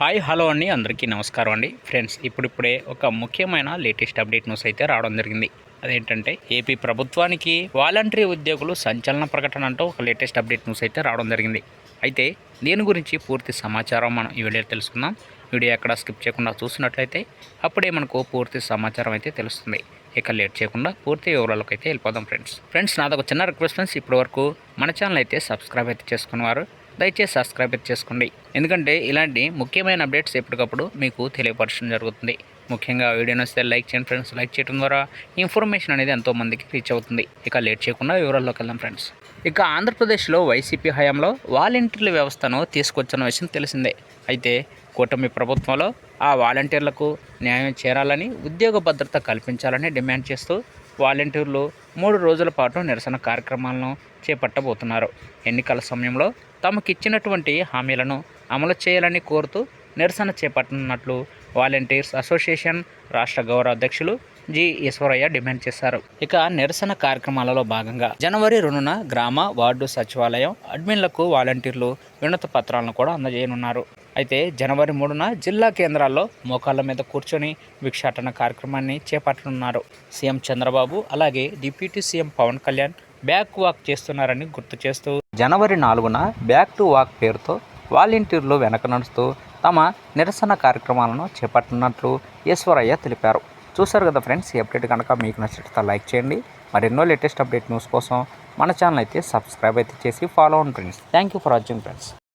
Hi hello అండి. అందరికీ నమస్కారం అండి. ఫ్రెండ్స్ ఇప్పుడిప్పుడే ఒక ముఖ్యమైన లేటెస్ట్ అప్డేట్ న్యూస్ అయితే రావడం జరిగింది. అదేంటంటే ఏపీ ప్రభుత్వానికి వాలంటరీ ఉద్యోగులు సంచలన ప్రకటన అంటూ ఒక లేటెస్ట్ అప్డేట్ న్యూస్ అయితే రావడం జరిగింది. అయితే దీని గురించి పూర్తి సమాచారం మనం ఈ వీడియో తెలుసుకుందాం. వీడియో ఎక్కడ స్కిప్ చేయకుండా చూసినట్లయితే అప్పుడే మనకు పూర్తి సమాచారం అయితే తెలుస్తుంది. ఇక లేట్ చేయకుండా పూర్తి వివరాలకు అయితే వెళ్ళిపోదాం ఫ్రెండ్స్. ఫ్రెండ్స్ నాదొక చిన్న రిక్వెస్ట్ ఫ్రెండ్స్. ఇప్పటి వరకు మన ఛానల్ అయితే సబ్స్క్రైబ్ అయితే చేసుకున్నవారు దయచేసి సబ్స్క్రైబ్ చేసుకోండి. ఎందుకంటే ఇలాంటి ముఖ్యమైన అప్డేట్స్ ఎప్పటికప్పుడు మీకు తెలియపరచడం జరుగుతుంది. ముఖ్యంగా వీడియో నచ్చితే లైక్ చేయండి ఫ్రెండ్స్. లైక్ చేయడం ద్వారా ఇన్ఫర్మేషన్ అనేది ఎంతోమందికి రీచ్ అవుతుంది. ఇక లేట్ చేయకుండా వివరాల్లోకి వెళ్దాం ఫ్రెండ్స్. ఇక ఆంధ్రప్రదేశ్లో వైసీపీ హయాంలో వాలంటీర్ల వ్యవస్థను తీసుకొచ్చిన విషయం తెలిసిందే. అయితే కూటమి ప్రభుత్వంలో ఆ వాలంటీర్లకు న్యాయం చేరాలని ఉద్యోగ భద్రత కల్పించాలని డిమాండ్ చేస్తూ వాలంటీర్లు మూడు రోజుల పాటు నిరసన కార్యక్రమాలను చేపట్టబోతున్నారు. ఎన్నికల సమయంలో తమకిచ్చినటువంటి హామీలను అమలు చేయాలని కోరుతూ నిరసన చేపట్టనున్నట్లు వాలంటీర్స్ అసోసియేషన్ రాష్ట్ర గౌరవ అధ్యక్షులు జి ఈశ్వరయ్య డిమాండ్ చేశారు. ఇక నిరసన కార్యక్రమాలలో భాగంగా జనవరి రెండున గ్రామ వార్డు సచివాలయం అడ్మిన్లకు వాలంటీర్లు వినత పత్రాలను కూడా అందజేయనున్నారు. అయితే జనవరి మూడున జిల్లా కేంద్రాల్లో మోకాళ్ళ మీద కూర్చొని భిక్షాటన కార్యక్రమాన్ని చేపట్టనున్నారు. సీఎం చంద్రబాబు అలాగే deputy CM Pawan Kalyan back walk చేస్తున్నారని గుర్తు చేస్తూ జనవరి నాలుగున బ్యాక్ టు వాక్ పేరుతో వాలంటీర్లు వెనక నడుస్తూ తమ నిరసన కార్యక్రమాలను చేపట్టనున్నట్లు ఈశ్వరయ్య తెలిపారు. చూశారు కదా ఫ్రెండ్స్ ఈ అప్డేట్ కనుక మీకు నచ్చితే లైక్ చేయండి. మరెన్నో లేటెస్ట్ అప్డేట్ న్యూస్ కోసం మన ఛానల్ అయితే సబ్స్క్రైబ్ అయితే చేసి ఫాలో అవ్వండి friends. Thank you for watching friends